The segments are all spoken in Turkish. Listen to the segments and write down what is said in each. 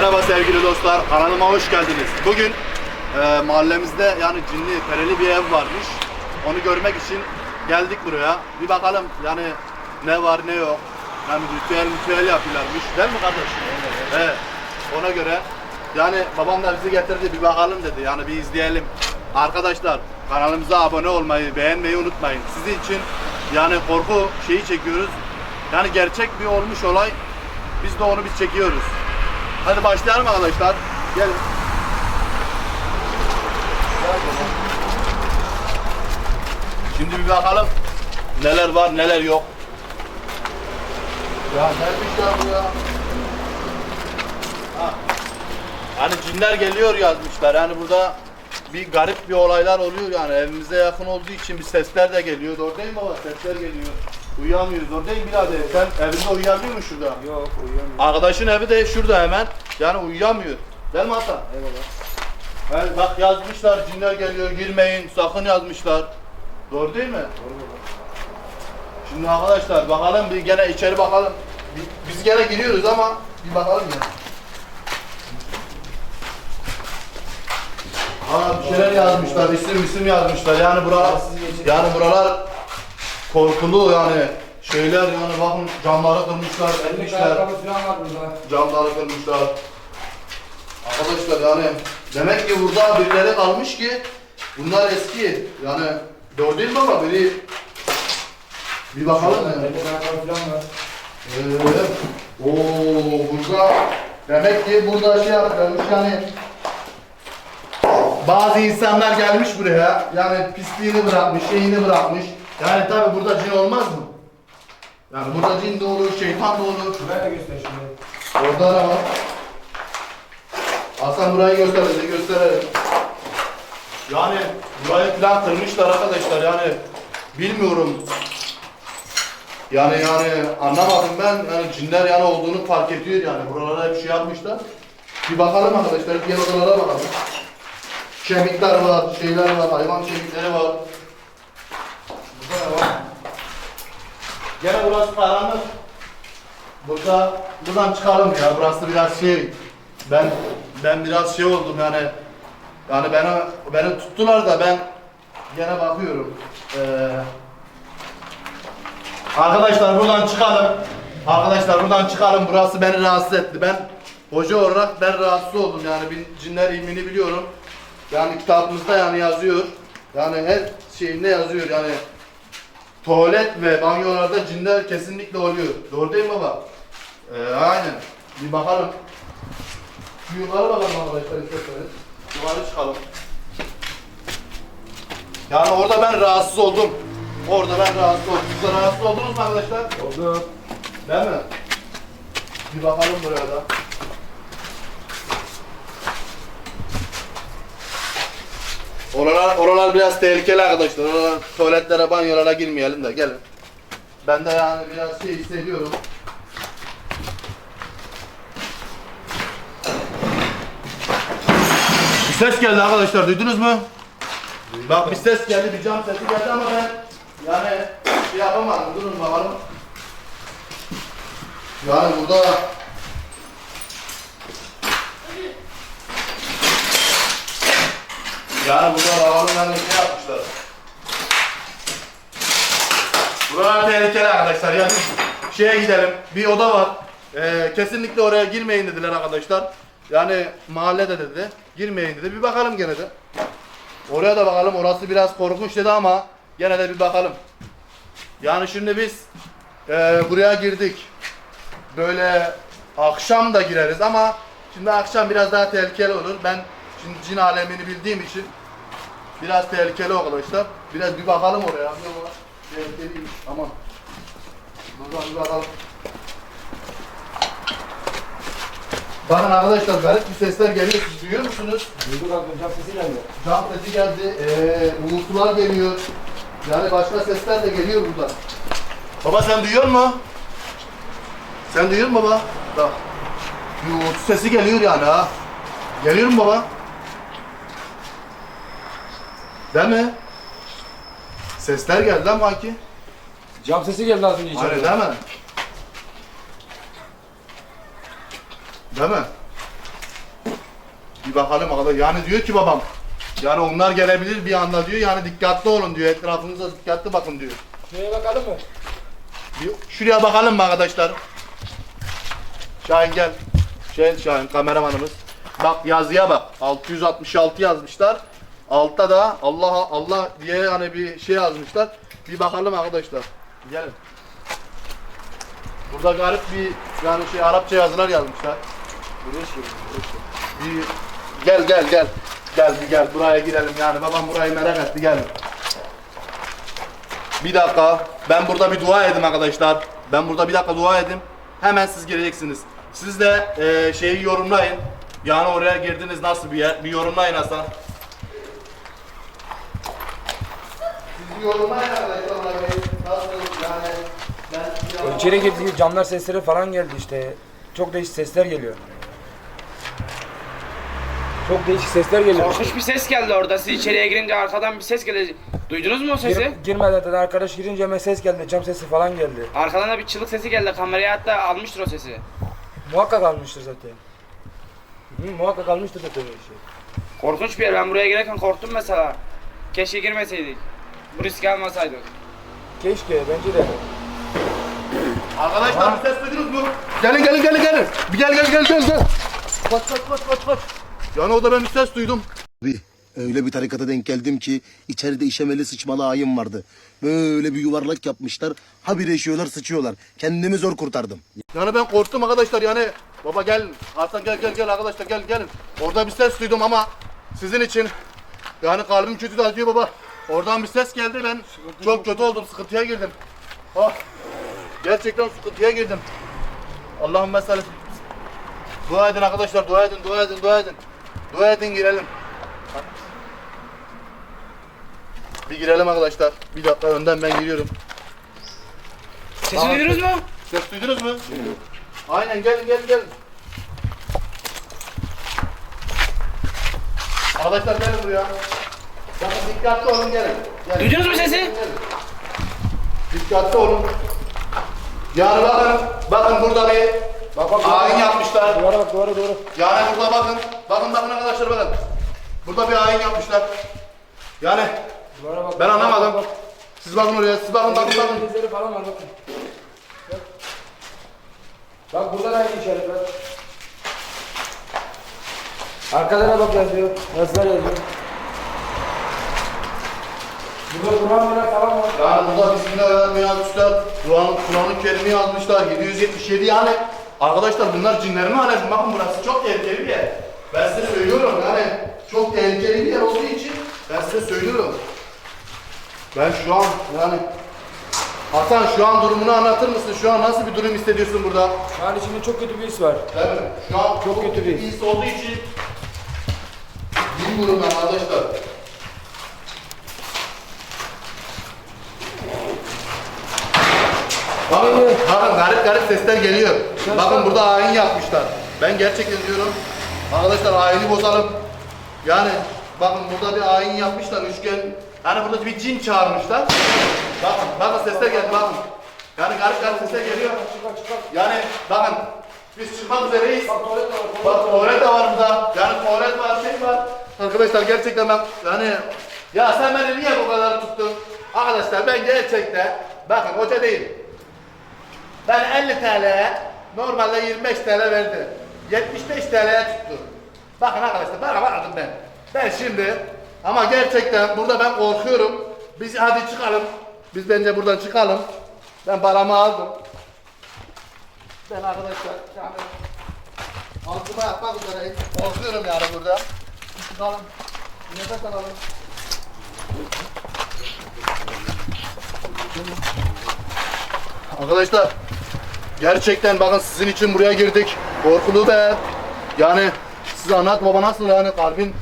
Merhaba sevgili dostlar, kanalıma hoş geldiniz. Bugün e, mahallemizde yani cinli, pereli bir ev varmış. Onu görmek için geldik buraya. Bir bakalım yani ne var ne yok. Yani ritüel ritüel yapıyorlarmış. Değil mi kardeş? Evet. Ona göre yani babam da bizi getirdi bir bakalım dedi. Yani bir izleyelim. Arkadaşlar kanalımıza abone olmayı, beğenmeyi unutmayın. Sizin için yani korku şeyi çekiyoruz. Yani gerçek bir olmuş olay. Biz de onu biz çekiyoruz. Hadi başlayalım arkadaşlar. Gelin. Şimdi bir bakalım neler var neler yok. Ya gelmişler bu ya. Ha. Hani cinler geliyor yazmışlar. Yani burada bir garip bir olaylar oluyor yani evimize yakın olduğu için bir sesler de geliyor. Doğru değil mi baba? Sesler geliyor. Uyuyamıyoruz. Mi birader? Sen evinde uyuyabiliyor musun şurada? Yok uyuyamıyorum. Arkadaşın evi de şurada hemen. Yani uyuyamıyor. Değil mi Hasan? Eyvallah. Evet, bak yazmışlar cinler geliyor girmeyin sakın yazmışlar. Doğru değil mi? Doğru. Şimdi arkadaşlar bakalım bir gene içeri bakalım. Bi- Biz gene giriyoruz ama bir bakalım ya. Aa bir şeyler yazmışlar, isim isim yazmışlar. Yani buralar, yani buralar korkulu yani şeyler yani bakın camları kırmışlar, etmişler. Camları kırmışlar. Arkadaşlar yani demek ki burada birileri kalmış ki bunlar eski. Yani değil mi baba? Biri bir bakalım yani. Evet. Oo burada demek ki burada şey yapıyormuş yani bazı insanlar gelmiş buraya yani pisliğini bırakmış, şeyini bırakmış. Yani tabi burada cin olmaz mı? Yani burada cin de olur, şeytan da olur. Şuraya da göster şimdi. Orada ne var? Hasan burayı göster bize gösterelim. Yani burayı falan kırmışlar arkadaşlar yani bilmiyorum. Yani yani anlamadım ben yani cinler yani olduğunu fark ediyor yani buralara hep şey yapmışlar. Bir bakalım arkadaşlar diğer odalara bakalım. Kemikler var, şeyler var, hayvan kemikleri var. Burada ne var? Gene burası karanlık. Burada buradan çıkalım ya. Burası biraz şey ben ben biraz şey oldum yani yani beni beni tuttular da ben gene bakıyorum. Ee, arkadaşlar buradan çıkalım. Arkadaşlar buradan çıkalım. Burası beni rahatsız etti. Ben hoca olarak ben rahatsız oldum yani bir cinler ilmini biliyorum. Yani kitabımızda yani yazıyor. Yani her şeyinde yazıyor yani tuvalet ve banyolarda cinler kesinlikle oluyor. Doğru değil mi baba? Ee, aynen. Bir bakalım. Bir yukarı bakalım arkadaşlar isterseniz. Yukarı çıkalım. Yani orada ben rahatsız oldum. Orada ben rahatsız oldum. Siz de rahatsız oldunuz mu arkadaşlar? Oldu. Değil mi? Bir bakalım buraya da. Oralar, oralar biraz tehlikeli arkadaşlar. Oralar tuvaletlere, banyolara girmeyelim de gelin. Ben de yani biraz şey hissediyorum. Bir ses geldi arkadaşlar duydunuz mu? Bak bir ses geldi, bir cam sesi geldi ama ben yani şey yapamadım. Durun bakalım. Yani burada Yani şey yapmışlar. Buralar tehlikeli arkadaşlar. Yani şeye gidelim. Bir oda var. Ee, kesinlikle oraya girmeyin dediler arkadaşlar. Yani mahallede dedi. Girmeyin dedi. Bir bakalım gene de. Oraya da bakalım. Orası biraz korkunç dedi ama gene de bir bakalım. Yani şimdi biz e, buraya girdik. Böyle akşam da gireriz ama şimdi akşam biraz daha tehlikeli olur. Ben şimdi cin alemini bildiğim için biraz tehlikeli arkadaşlar. Biraz bir bakalım oraya. Tehlikeliymiş. Aman. Buradan bir bakalım. Bakın arkadaşlar garip bir sesler geliyor. Siz duyuyor musunuz? Duyduk abi cam sesi geldi. Cam sesi geldi. Ee, uğultular geliyor. Yani başka sesler de geliyor buradan. Baba sen duyuyor musun? Sen duyuyor musun baba? Bak. Bir uğultu sesi geliyor yani ha. Geliyor mu baba? Değil mi? Sesler geldi lan Maki. Cam sesi geldi az önce içeride. değil mi? Değil mi? Bir bakalım arkadaşlar. Yani diyor ki babam. Yani onlar gelebilir bir anda diyor. Yani dikkatli olun diyor. Etrafınıza dikkatli bakın diyor. Şuraya bakalım mı? Bir şuraya bakalım mı arkadaşlar? Şahin gel. Şey Şahin kameramanımız. Bak yazıya bak. 666 yazmışlar. Altta da Allah Allah diye hani bir şey yazmışlar. Bir bakalım arkadaşlar. Gelin. Burada garip bir yani şey Arapça yazılar yazmışlar. Buraya şey. Bir gel gel gel. Gel bir gel buraya girelim yani babam burayı merak etti gelin. Bir dakika ben burada bir dua edeyim arkadaşlar. Ben burada bir dakika dua edeyim. Hemen siz gireceksiniz. Siz de eee, şeyi yorumlayın. Yani oraya girdiniz nasıl bir yer? Bir yorumlayın Hasan. Orayı. Nasıl yani ben İçeri girdi camlar sesleri falan geldi işte. Çok değişik sesler geliyor. Çok değişik sesler geliyor. Korkunç bir ses geldi orada. Siz içeriye girince arkadan bir ses geldi. Duydunuz mu o sesi? Gir, girmeden de arkadaş girince hemen ses geldi. Cam sesi falan geldi. Arkadan da bir çığlık sesi geldi. Kameraya hatta almıştır o sesi. Muhakkak almıştır zaten. Hı, muhakkak almıştır zaten öyle şey. Korkunç bir yer. Ben buraya girerken korktum mesela. Keşke girmeseydik. Bu riski almasaydık. Keşke bence de. Arkadaşlar bir ses duydunuz mu? Gelin gelin gelin gelin. Bir gel gel gel gel gel. Kaç kaç kaç kaç kaç. Yani o da ben bir ses duydum. Abi öyle bir tarikata denk geldim ki içeride işemeli sıçmalı ayım vardı. Böyle bir yuvarlak yapmışlar. Habire işiyorlar sıçıyorlar. Kendimi zor kurtardım. Yani ben korktum arkadaşlar yani. Baba gel. Hasan gel gel gel arkadaşlar gel gelin. Orada bir ses duydum ama sizin için yani kalbim kötü de acıyor baba. Oradan bir ses geldi ben çok kötü oldum sıkıntıya girdim. Ah, gerçekten sıkıntıya girdim. Allah'ım mesela dua edin arkadaşlar dua edin dua edin dua edin. Dua edin girelim. Bir girelim arkadaşlar. Bir dakika önden ben giriyorum. Sesi Tamam. duydunuz mu? Ses duydunuz mu? Aynen gelin gelin gelin. Arkadaşlar gelin buraya. Bakın dikkatli olun gelin. gelin. Duydunuz mu sesi? Gelin. Dikkatli olun. Yani bakın, bakın burada bir Bak bak. ayin yapmışlar. Duvara bak duvara doğru. Yani burada bakın, bakın bakın arkadaşlar bakın. Burada bir ayin yapmışlar. Yani Duvara bak. ben Bak, anlamadım. bak, Siz bakın oraya, siz bakın bak. bakın bakın. İzleri falan var bakın. Bak. Burada da aynı işaret var. Arkada da bak yazıyor. Yazılar yazıyor. Burada Kur'an Kur'an falan var. Yani burada Bismillahirrahmanirrahim yazmışlar. Kur'an, Kur'an-ı Kerim'i yazmışlar. 777 yani. Arkadaşlar bunlar cinlerin alemi. Bakın burası çok tehlikeli bir yer. Ben size söylüyorum yani çok tehlikeli bir yer olduğu için ben size söylüyorum. Ben şu an yani Hasan şu an durumunu anlatır mısın? Şu an nasıl bir durum hissediyorsun burada? Şu an içimde çok kötü bir his var. Mi? Şu an çok, kötü bir his olduğu için bilmiyorum ben arkadaşlar. Bakın, bakın garip garip sesler geliyor. Bakın burada ayin yapmışlar. Ben gerçekten diyorum. Arkadaşlar ayini bozalım. Yani bakın burada bir ayin yapmışlar üçgen. Yani burada bir cin çağırmışlar. Bakın bakın sesler geldi bakın. Yani garip garip sesler geliyor. Yani bakın biz çıkmak üzereyiz. Bak tuvalet de var burada. Yani tuvalet var, şey var. Arkadaşlar gerçekten ben yani ya sen beni niye bu kadar tuttun? Arkadaşlar ben gerçekten bakın hoca değil. Ben 50 TL'ye normalde 25 TL verdi. 75 TL'ye tuttu. Bakın arkadaşlar bana bakın ben. Ben şimdi ama gerçekten burada ben korkuyorum. Biz hadi çıkalım. Biz bence buradan çıkalım. Ben paramı aldım. Ben arkadaşlar yani altıma yapmak üzereyim. Korkuyorum yani burada. Çıkalım. Nefes alalım. Arkadaşlar gerçekten bakın sizin için buraya girdik. Korkulu be. Yani siz anlat baba nasıl yani kalbin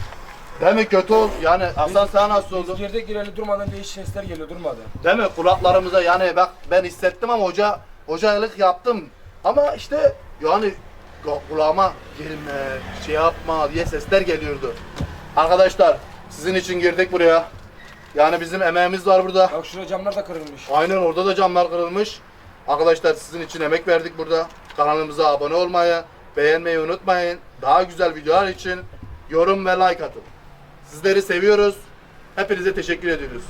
değil mi kötü ol yani Hasan sen nasıl oldu? Girdik gireli durmadan değişik sesler geliyor durmadı. Değil mi? Kulaklarımıza yani bak ben hissettim ama hoca hocalık yaptım. Ama işte yani ku- kulağıma girme, şey yapma diye sesler geliyordu. Arkadaşlar sizin için girdik buraya. Yani bizim emeğimiz var burada. Bak şurada camlar da kırılmış. Aynen orada da camlar kırılmış. Arkadaşlar sizin için emek verdik burada. Kanalımıza abone olmayı, beğenmeyi unutmayın. Daha güzel videolar için yorum ve like atın. Sizleri seviyoruz. Hepinize teşekkür ediyoruz.